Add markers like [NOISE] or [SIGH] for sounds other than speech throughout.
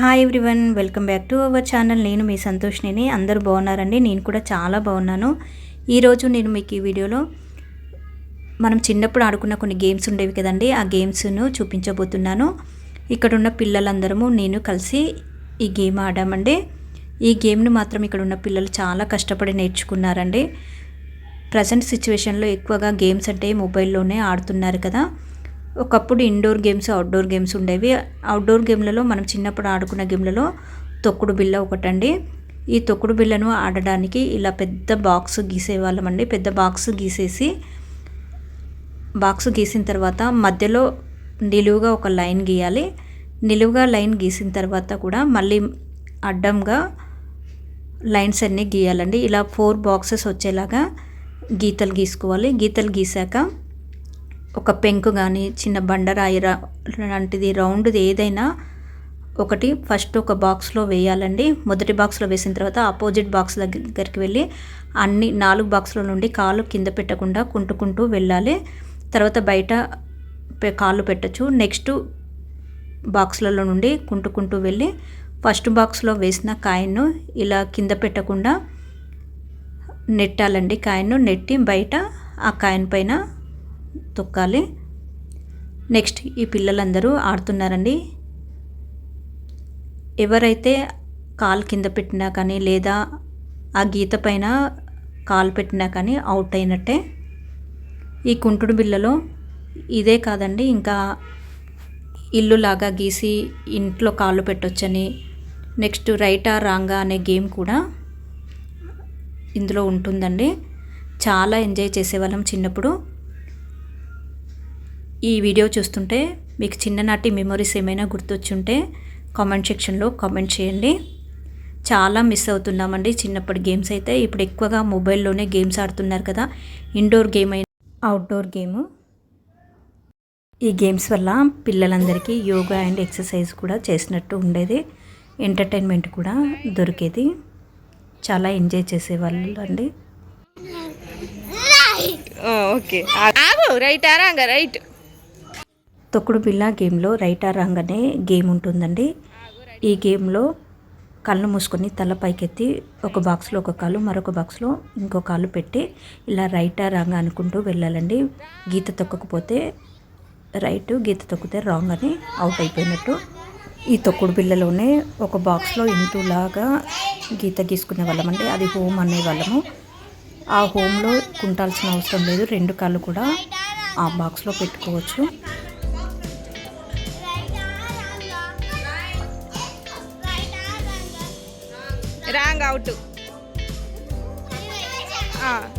Hi everyone welcome back to our channel నేను మీ సంతోష్ని అందరూ బాగున్నారండి? నేను కూడా చాలా బాగున్నాను. ఈరోజు నేను మీకు ఈ వీడియోలో మనం చిన్నప్పుడు ఆడుకున్న కొన్ని గేమ్స్ ఉండేవి కదండి. ఆ గేమ్స్ను చూపించబోతున్నాను. ఇక్కడ ఉన్న పిల్లలందరము నేను కలిసి ఈ గేమ్ ఆడామండి. ఈ గేమ్ను మాత్రం ఇక్కడ ఉన్న పిల్లలు చాలా కష్టపడి నేర్చుకున్నారండి. ప్రజెంట్ సిచ్యువేషన్లో ఎక్కువగా గేమ్స్ అంటే మొబైల్లోనే ఆడుతున్నారు కదా. ఒకప్పుడు ఇండోర్ గేమ్స్ అవుట్డోర్ గేమ్స్ ఉండేవి. అవుట్డోర్ గేమ్లలో మనం చిన్నప్పుడు ఆడుకున్న గేమ్లలో తొక్కుడు బిల్ల ఒకటండి. ఈ తొక్కుడు బిల్లను ఆడడానికి ఇలా పెద్ద బాక్స్ గీసేవాళ్ళమండి పెద్ద బాక్స్ గీసేసి బాక్స్ గీసిన తర్వాత మధ్యలో నిలువుగా ఒక లైన్ గీయాలి. నిలువుగా లైన్ గీసిన తర్వాత కూడా మళ్ళీ అడ్డంగా లైన్స్ అన్నీ గీయాలండి. ఇలా ఫోర్ బాక్సెస్ వచ్చేలాగా గీతలు గీసుకోవాలి. గీతలు గీసాక ఒక పెంకు కానీ చిన్న బండరాయి లాంటిది రౌండ్ది ఏదైనా ఒకటి ఫస్ట్ ఒక బాక్స్లో వేయాలండి. మొదటి బాక్స్లో వేసిన తర్వాత ఆపోజిట్ బాక్స్ దగ్గరికి వెళ్ళి అన్ని నాలుగు బాక్స్ల నుండి కాలు కింద పెట్టకుండా కుంటుకుంటూ వెళ్ళాలి. తర్వాత బయట కాళ్ళు పెట్టచ్చు. నెక్స్ట్ బాక్స్లలో నుండి కుంటుకుంటూ వెళ్ళి ఫస్ట్ బాక్స్లో వేసిన కాయను ఇలా కింద పెట్టకుండా నెట్టాలండి కాయను నెట్టి బయట ఆ కాయన్ పైన తొక్కాలి. నెక్స్ట్ ఈ పిల్లలందరూ ఆడుతున్నారండి. ఎవరైతే కాలు కింద పెట్టినా కానీ లేదా ఆ గీత పైన కాలు పెట్టినా కానీ అవుట్ అయినట్టే. ఈ కుంటుడు బిల్లలో ఇదే కాదండి ఇంకా ఇల్లు లాగా గీసి ఇంట్లో కాళ్ళు పెట్టొచ్చని నెక్స్ట్ రైటా రాంగా అనే గేమ్ కూడా ఇందులో ఉంటుందండి. చాలా ఎంజాయ్ చేసేవాళ్ళం చిన్నప్పుడు. ఈ వీడియో చూస్తుంటే మీకు చిన్ననాటి మెమొరీస్ ఏమైనా గుర్తొచ్చుంటే కామెంట్ సెక్షన్లో కామెంట్ చేయండి. చాలా మిస్ అవుతున్నామండి చిన్నప్పటి గేమ్స్ అయితే. ఇప్పుడు ఎక్కువగా మొబైల్లోనే గేమ్స్ ఆడుతున్నారు కదా. ఇండోర్ గేమ్ అయినా అవుట్డోర్ గేమ్ ఈ గేమ్స్ వల్ల పిల్లలందరికీ యోగా అండ్ ఎక్సర్సైజ్ కూడా చేసినట్టు ఉండేది. ఎంటర్టైన్మెంట్ కూడా దొరికేది. చాలా ఎంజాయ్ చేసేవాళ్ళు అండి ఓకే. Right right. తొక్కుడు బిళ్ళ గేమ్లో రైట్ ఆర్ రాంగ్ అనే గేమ్ ఉంటుందండి. ఈ గేమ్లో కళ్ళు మూసుకొని తల పైకెత్తి ఒక బాక్స్లో ఒక కాలు మరొక బాక్స్లో ఇంకో కాలు పెట్టి ఇలా రైట్ ఆర్ రాంగ్ అనుకుంటూ వెళ్ళాలండి. గీత తొక్కకపోతే రైట్ గీత తొక్కితే రాంగ్ అని అవుట్ అయిపోయినట్టు. ఈ తొక్కుడు బిల్లలోనే ఒక బాక్స్లో ఇంటులాగా గీత గీసుకునే వాళ్ళమండి అది హోమ్ అనేవాళ్ళము ఆ హోమ్లో కుంటాల్సిన అవసరం లేదు. రెండు కాళ్ళు కూడా ఆ బాక్స్లో పెట్టుకోవచ్చు. Wrong out. [LAUGHS]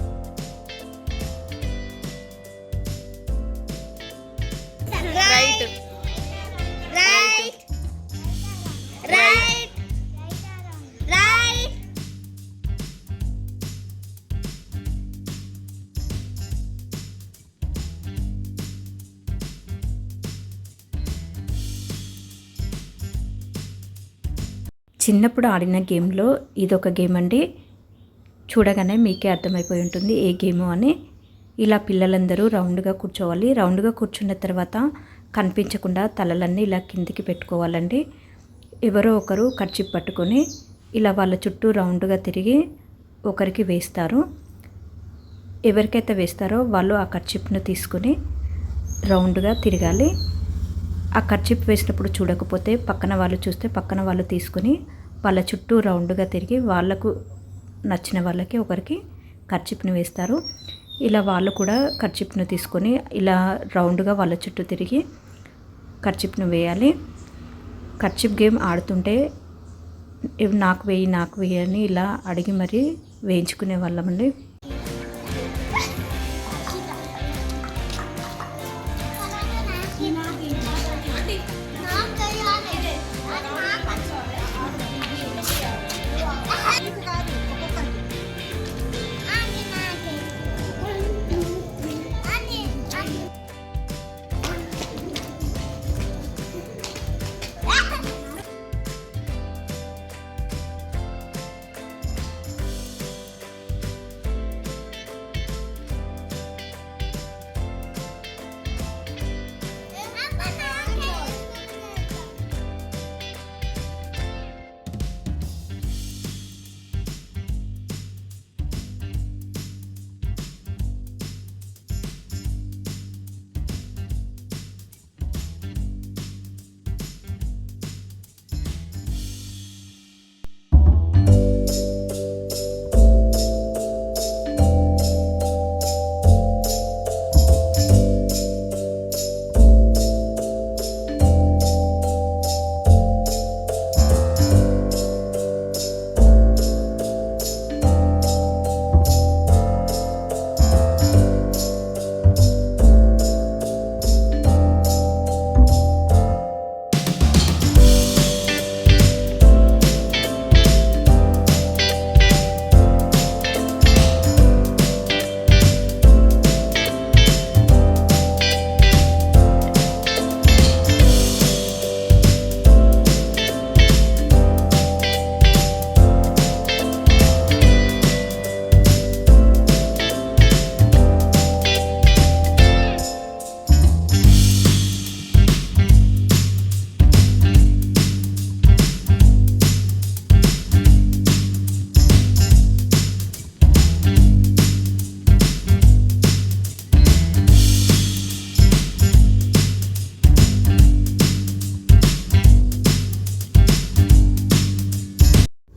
చిన్నప్పుడు ఆడిన గేమ్లో ఇదొక గేమ్ అండి చూడగానే మీకే అర్థమైపోయి ఉంటుంది ఏ గేము అని. ఇలా పిల్లలందరూ రౌండ్గా కూర్చోవాలి. రౌండ్గా కూర్చున్న తర్వాత కనిపించకుండా తలలన్నీ ఇలా కిందికి పెట్టుకోవాలండి. ఎవరో ఒకరు ఖర్చు పట్టుకొని ఇలా వాళ్ళ చుట్టూ రౌండ్గా తిరిగి ఒకరికి వేస్తారు. ఎవరికైతే వేస్తారో వాళ్ళు ఆ ఖర్చిప్ను తీసుకొని రౌండ్గా తిరగాలి. ఆ ఖర్చిప్ వేసినప్పుడు చూడకపోతే పక్కన వాళ్ళు చూస్తే పక్కన వాళ్ళు తీసుకొని వాళ్ళ చుట్టూ రౌండ్గా తిరిగి వాళ్ళకు నచ్చిన వాళ్ళకి ఒకరికి ఖర్చిప్ని వేస్తారు. ఇలా వాళ్ళు కూడా ఖర్చిప్ను తీసుకొని ఇలా రౌండ్గా వాళ్ళ చుట్టూ తిరిగి ఖర్చిప్ను వేయాలి. ఖర్చిప్ గేమ్ ఆడుతుంటే నాకు వేయి నాకు వేయి అని ఇలా అడిగి మరీ వేయించుకునే వాళ్ళమండి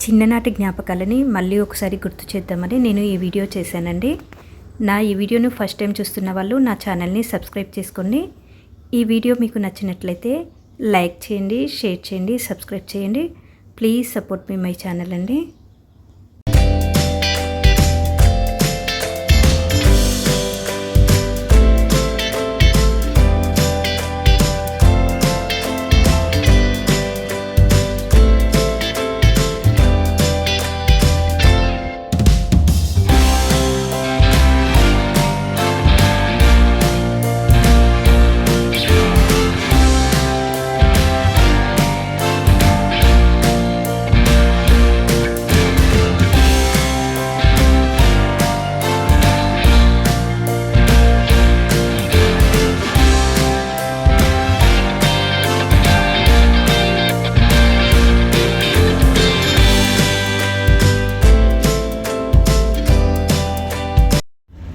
చిన్ననాటి జ్ఞాపకాలని మళ్ళీ ఒకసారి గుర్తు చేద్దామని నేను ఈ వీడియో చేశానండి. నా ఈ వీడియోను ఫస్ట్ టైం చూస్తున్న వాళ్ళు నా ఛానల్ని సబ్స్క్రైబ్ చేసుకోండి ఈ వీడియో మీకు నచ్చినట్లయితే లైక్ చేయండి షేర్ చేయండి సబ్స్క్రైబ్ చేయండి. Please support me my channel అండి.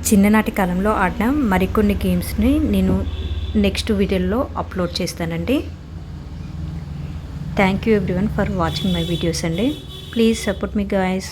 చిన్ననాటి కాలంలో ఆడిన మరికొన్ని గేమ్స్ని నేను నెక్స్ట్ వీడియోలో అప్లోడ్ చేస్తానండి. Thank you everyone for watching my videos అండి. Please support me guys